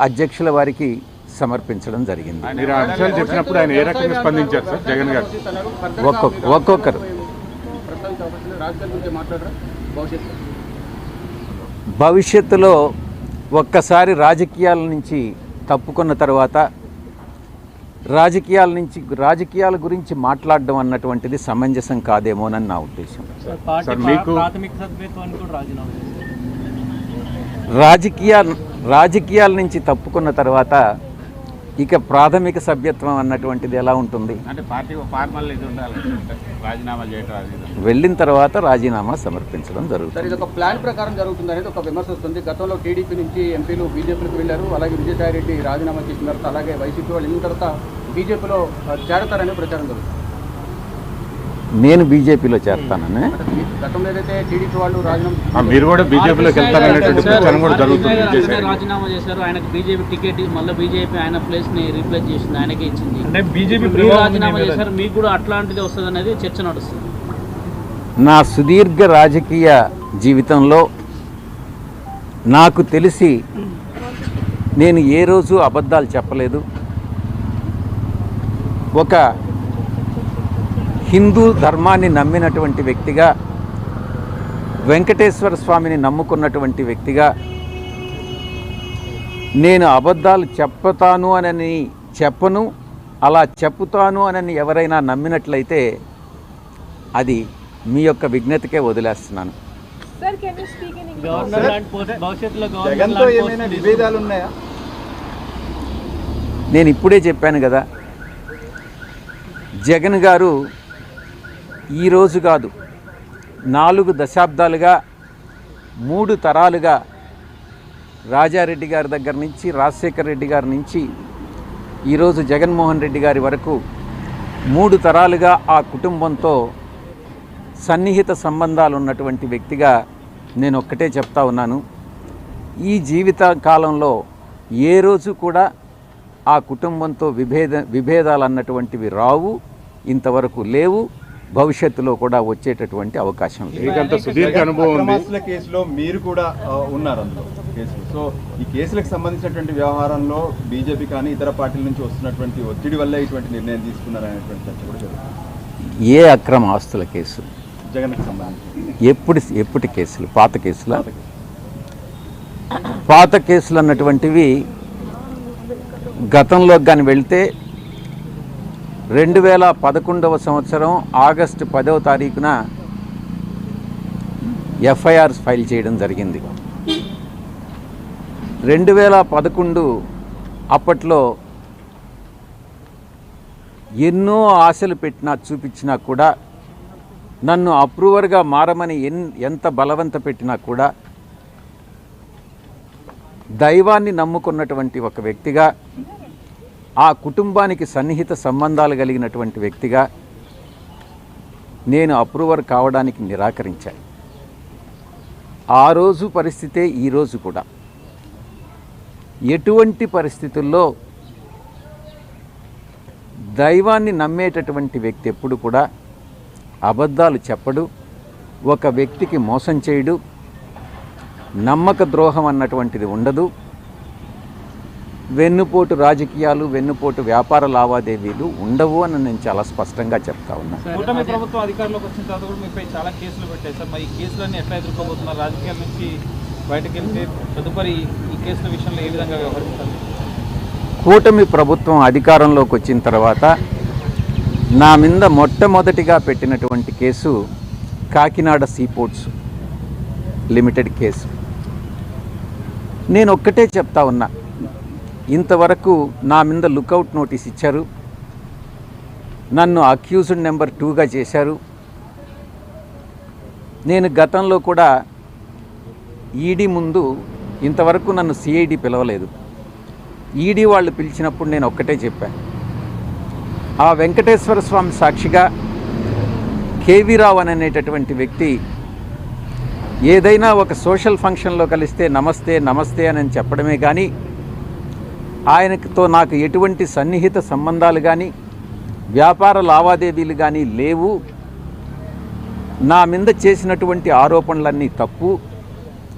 అధ్యక్షుల వారికి సమర్పించడం జరిగింది. మీరు ఆ అంశాలు చెప్పినప్పుడు ఆయన ఏ రకంగా స్పందించారు సార్? జగన్ గారు. ఒక్కొక్క ఒక్కొక్కరు. భవిష్యత్తులో ఒక్కసారి రాజకీయాల నుంచి తప్పుకున్న తర్వాత రాజకీయాల నుంచి రాజకీయాల గురించి మాట్లాడడం అన్నటువంటిది సమంజసం కాదేమోనని నా ఉద్దేశం. మీకు- ప్రాథమిక సభ్యత్వాన్ని కూడా రాజీనామా చేశారు రాజకీయ రాజకీయాల నుంచి తప్పుకున్న తర్వాత ఇక ప్రాథమిక సభ్యత్వం అన్నటువంటిది ఎలా ఉంటుంది? అంటే పార్టీ ఫార్మల్ ఇది ఉండాలి. రాజీనామా. వెళ్ళిన తర్వాత రాజీనామా సమర్పించడం జరుగుతుంది. సార్ ఇది ఒక ప్లాన్ ప్రకారం జరుగుతుంది అనేది ఒక విమర్శ వస్తుంది. గతంలో టీడీపీ నుంచి ఎంపీలు బీజేపీకి వెళ్ళారు. అలాగే విజయసాయి రెడ్డి రాజీనామా చేసిన తర్వాత అలాగే వైసీపీ వాళ్ళు వెళ్ళిన తర్వాత బీజేపీలో చేరతారనే ప్రచారం జరుగుతుంది. నేను బీజేపీలో ఆ, మీరు కూడా బీజేపీలోకి వెళ్తారనేటువంటి ప్రచారం కూడా జరుగుతుంది రాజీనామా చేశారు. ఆయనకు బీజేపీ టికెట్ మళ్ళీ బీజేపీ ఆయన ప్లేస్ని రీప్లేస్ చేసింది ఆయనకే ఇచ్చింది. అంటే బీజేపీ రాజీనామా. చేశారు మీకు కూడా అట్లాంటిది వస్తుంది అనేది చర్చ నడుస్తుంది. నా సుదీర్ఘ రాజకీయ జీవితంలో నాకు తెలిసి నేను ఏ రోజు అబద్ధాలు చెప్పలేదు. ఒక హిందూ ధర్మాన్ని నమ్మినటువంటి వ్యక్తిగా వెంకటేశ్వర స్వామిని నమ్ముకున్నటువంటి వ్యక్తిగా నేను అబద్ధాలు చెప్పుతాను అనని చెప్పను అలా చెప్పుతాను అనని ఎవరైనా నమ్మినట్లయితే అది మీ యొక్క విజ్ఞతకే వదిలేస్తున్నాను. నేను ఇప్పుడే చెప్పాను కదా జగన్ గారు ఈరోజు కాదు నాలుగు దశాబ్దాలుగా మూడు తరాలుగా రాజారెడ్డి గారి దగ్గర నుంచి రాజశేఖర రెడ్డి గారి నుంచి ఈరోజు జగన్మోహన్ రెడ్డి గారి వరకు మూడు తరాలుగా ఆ కుటుంబంతో సన్నిహిత సంబంధాలు ఉన్నటువంటి వ్యక్తిగా నేను ఒక్కటే చెప్తా ఉన్నాను. ఈ జీవిత కాలంలో ఏ రోజు కూడా ఆ కుటుంబంతో విభేద విభేదాలు అన్నటువంటివి రావు ఇంతవరకు లేవు. భవిష్యత్తులో కూడా వచ్చేటటువంటి అవకాశం లేదు. మీకంత సుదీర్ఘ అనుభవం ఉంది. అక్రమాస్తుల కేసులో మీరు కూడా ఉన్నారు అందులో కేసులో. సో ఈ కేసులకు సంబంధించినటువంటి వ్యవహారంలో బీజేపీ కానీ ఇతర పార్టీల నుంచి వస్తున్నటువంటి ఒత్తిడి వల్ల ఇటువంటి నిర్ణయం తీసుకున్నారనేటువంటి చర్చ కూడా ఏ అక్రమ ఆస్తుల కేసు? జగన్కి సంబంధించి. ఎప్పుడు ఎప్పటి కేసులు? పాత కేసుల? పాత కేసు. పాత కేసులు అన్నటువంటివి గతంలోకి కానీ వెళ్తే రెండు వేల పదకొండవ సంవత్సరం ఆగస్టు పదవ తారీఖున ఎఫ్ఐఆర్స్ ఫైల్ చేయడం జరిగింది. రెండు వేల పదకొండు అప్పట్లో ఎన్నో ఆశలు పెట్టినా చూపించినా కూడా నన్ను అప్రూవర్గా మారమని ఎన్ ఎంత బలవంత పెట్టినా కూడా దైవాన్ని నమ్ముకున్నటువంటి ఒక వ్యక్తిగా ఆ కుటుంబానికి సన్నిహిత సంబంధాలు కలిగినటువంటి వ్యక్తిగా నేను అప్రూవర్ కావడానికి నిరాకరించాను. ఆ రోజు పరిస్థితే ఈరోజు కూడా. ఎటువంటి పరిస్థితుల్లో దైవాన్ని నమ్మేటటువంటి వ్యక్తి ఎప్పుడు కూడా అబద్ధాలు చెప్పడు ఒక వ్యక్తికి మోసం చేయడు నమ్మక ద్రోహం అన్నటువంటిది ఉండదు. వెన్నుపోటు రాజకీయాలు వెన్నుపోటు వ్యాపార లావాదేవీలు ఉండవు అని నేను చాలా స్పష్టంగా చెప్తా ఉన్నా. కూటమి ప్రభుత్వం అధికారంలోకి వచ్చిన తర్వాత కూడా మీపై చాలా కేసులు పెట్టాయి. సార్ మరి ఈ కేసులన్నీ ఎట్లా ఎదుర్కోబోతున్నారు? రాజకీయాల నుంచి బయటకు వెళ్తే తదుపరి ఈ కేసుల విషయంలో ఏ విధంగా వ్యవహరిస్తారు? కూటమి ప్రభుత్వం అధికారంలోకి వచ్చిన తర్వాత నా మీద మొట్టమొదటిగా పెట్టినటువంటి case Kakinada seaports limited case. నేను ఒక్కటే చెప్తా ఉన్నా ఇంతవరకు నా మీద లుకౌట్ నోటీస్ ఇచ్చారు. నన్ను అక్యూజ్డ్ నెంబర్ టూగా చేశారు. నేను గతంలో కూడా ఈడీ ముందు ఇంతవరకు నన్ను సిఐడి పిలవలేదు. ఈడీ వాళ్ళు పిలిచినప్పుడు నేను ఒక్కటే చెప్పాను ఆ వెంకటేశ్వర స్వామి సాక్షిగా కేవీ రావు అనేటటువంటి వ్యక్తి ఏదైనా ఒక సోషల్ ఫంక్షన్లో కలిస్తే నమస్తే నమస్తే అని చెప్పడమే కానీ ఆయనతో నాకు ఎటువంటి సన్నిహిత సంబంధాలు కానీ వ్యాపార లావాదేవీలు కానీ లేవు. నా మీద చేసినటువంటి ఆరోపణలన్నీ తప్పు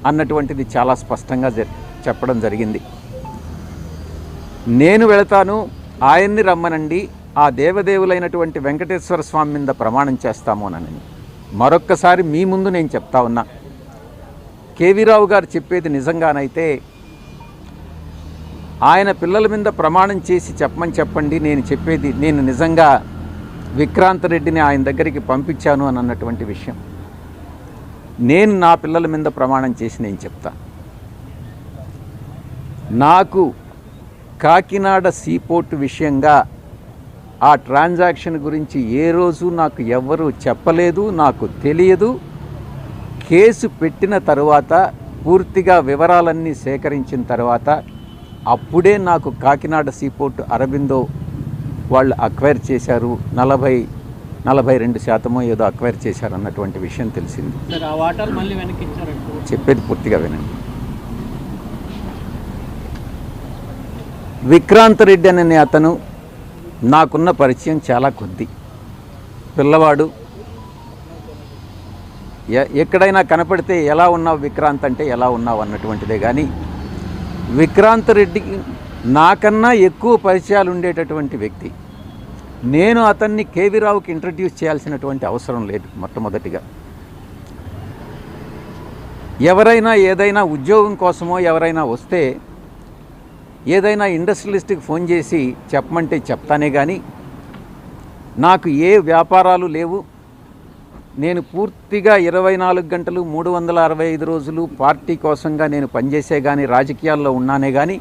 అన్నటువంటిది చాలా స్పష్టంగా జ- చెప్పడం జరిగింది. నేను వెళతాను ఆయన్ని రమ్మనండి ఆ దేవదేవులైనటువంటి వెంకటేశ్వర స్వామి మీద ప్రమాణం చేస్తాము అనని. మరొక్కసారి మీ ముందు నేను చెప్తా ఉన్నా. కేవీరావు గారు చెప్పేది నిజంగానైతే ఆయన పిల్లల మీద ప్రమాణం చేసి చెప్పమని చెప్పండి నేను చెప్పేది నేను నిజంగా విక్రాంత్ రెడ్డిని ఆయన దగ్గరికి పంపించాను అని అన్నటువంటి విషయం. నేను నా పిల్లల మీద ప్రమాణం చేసి నేను చెప్తా. నాకు కాకినాడ సీపోర్ట్ విషయంగా ఆ ట్రాన్సాక్షన్ గురించి ఏ రోజు నాకు ఎవ్వరూ చెప్పలేదు నాకు తెలియదు. కేసు పెట్టిన తరువాత పూర్తిగా వివరాలన్నీ సేకరించిన తర్వాత అప్పుడే నాకు కాకినాడ సీపోర్ట్ అరబిందో వాళ్ళు అక్వైర్ చేశారు. నలభై నలభై రెండు శాతమో ఏదో అక్వైర్ చేశారు అన్నటువంటి విషయం తెలిసింది. చెప్పేది పూర్తిగా వినండి. విక్రాంత్ రెడ్డి అనే అతను నాకున్న పరిచయం చాలా కొద్ది. పిల్లవాడు. ఎక్కడైనా కనపడితే ఎలా ఉన్నావు విక్రాంత్ అంటే ఎలా ఉన్నావు అన్నటువంటిదే కానీ విక్రాంత్ రెడ్డికి నాకన్నా ఎక్కువ పరిచయాలు ఉండేటటువంటి వ్యక్తి. నేను అతన్ని కేవీరావుకి ఇంట్రడ్యూస్ చేయాల్సినటువంటి అవసరం లేదు మొట్టమొదటిగా. ఎవరైనా ఏదైనా ఉద్యోగం కోసమో ఎవరైనా వస్తే ఏదైనా ఇండస్ట్రియలిస్ట్కి ఫోన్ చేసి చెప్పమంటే చెప్తానే కానీ నాకు ఏ వ్యాపారాలు లేవు నేను పూర్తిగా ఇరవై నాలుగు గంటలు మూడు వందల అరవై ఐదు రోజులు పార్టీ కోసంగా నేను పనిచేసే కానీ రాజకీయాల్లో ఉన్నానే కానీ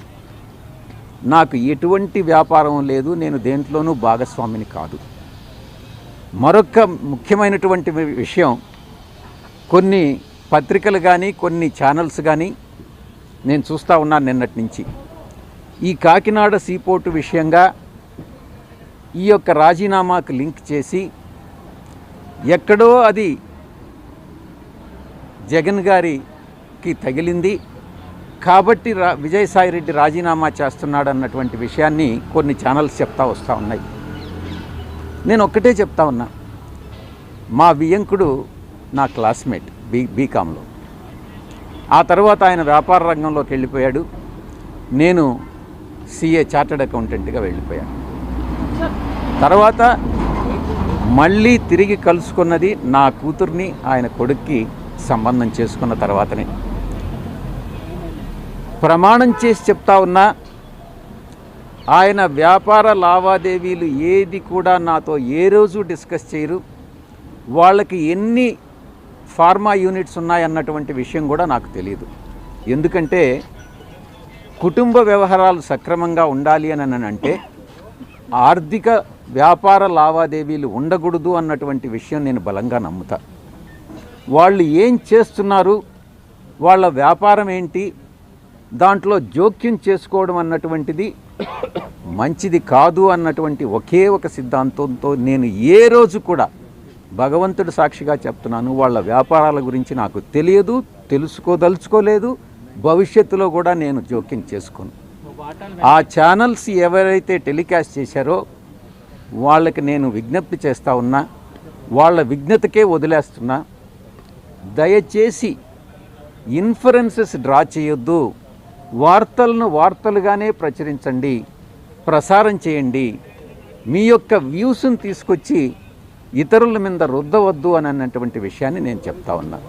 నాకు ఎటువంటి వ్యాపారం లేదు. నేను దేంట్లోనూ భాగస్వామిని కాదు. మరొక ముఖ్యమైనటువంటి విషయం కొన్ని పత్రికలు కానీ కొన్ని ఛానల్స్ కానీ నేను చూస్తూ ఉన్నాను నిన్నటి నుంచి. ఈ కాకినాడ సీపోర్టు విషయంగా ఈ యొక్క రాజీనామాకు లింక్ చేసి ఎక్కడో అది జగన్ గారికి తగిలింది. కాబట్టి రా విజయసాయిరెడ్డి రాజీనామా చేస్తున్నాడు అన్నటువంటి విషయాన్ని కొన్ని ఛానల్స్ చెప్తా వస్తూ ఉన్నాయి. నేను ఒక్కటే చెప్తా ఉన్నా. మా వియంకుడు నా క్లాస్మేట్ బీ బీకామ్లో. ఆ తర్వాత ఆయన వ్యాపార రంగంలోకి వెళ్ళిపోయాడు. నేను సిఏ చార్టెడ్ అకౌంటెంట్గా వెళ్ళిపోయాను. తర్వాత మళ్ళీ తిరిగి కలుసుకున్నది నా కూతుర్ని ఆయన కొడుక్కి సంబంధం చేసుకున్న తర్వాతనే. ప్రమాణం చేసి చెప్తా ఉన్నా ఆయన వ్యాపార లావాదేవీలు ఏది కూడా నాతో ఏ రోజు డిస్కస్ చేయరు. వాళ్ళకి ఎన్ని ఫార్మా యూనిట్స్ ఉన్నాయన్నటువంటి విషయం కూడా నాకు తెలియదు ఎందుకంటే కుటుంబ వ్యవహారాలు సక్రమంగా ఉండాలి అని అంటే ఆర్థిక వ్యాపార లావాదేవీలు ఉండకూడదు అన్నటువంటి విషయం నేను బలంగా నమ్ముతా. వాళ్ళు ఏం చేస్తున్నారు? వాళ్ళ వ్యాపారం ఏంటి? దాంట్లో జోక్యం చేసుకోవడం అన్నటువంటిది మంచిది కాదు అన్నటువంటి ఒకే ఒక సిద్ధాంతంతో నేను ఏ రోజు కూడా భగవంతుడు సాక్షిగా చెప్తున్నాను వాళ్ళ వ్యాపారాల గురించి నాకు తెలియదు తెలుసుకోదలుచుకోలేదు భవిష్యత్తులో కూడా నేను జోక్యం చేసుకోను. ఆ ఛానల్స్ ఎవరైతే టెలికాస్ట్ చేశారో వాళ్ళకి నేను విజ్ఞప్తి చేస్తా ఉన్నా వాళ్ళ విజ్ఞతకే వదిలేస్తున్నా దయచేసి ఇన్ఫరెన్సెస్ డ్రా చేయొద్దు. వార్తలను వార్తలుగానే ప్రచురించండి ప్రసారం చేయండి. మీ యొక్క వ్యూస్ని తీసుకొచ్చి ఇతరుల మీద రుద్దవద్దు అని అన్నటువంటి విషయాన్ని నేను చెప్తా ఉన్నా.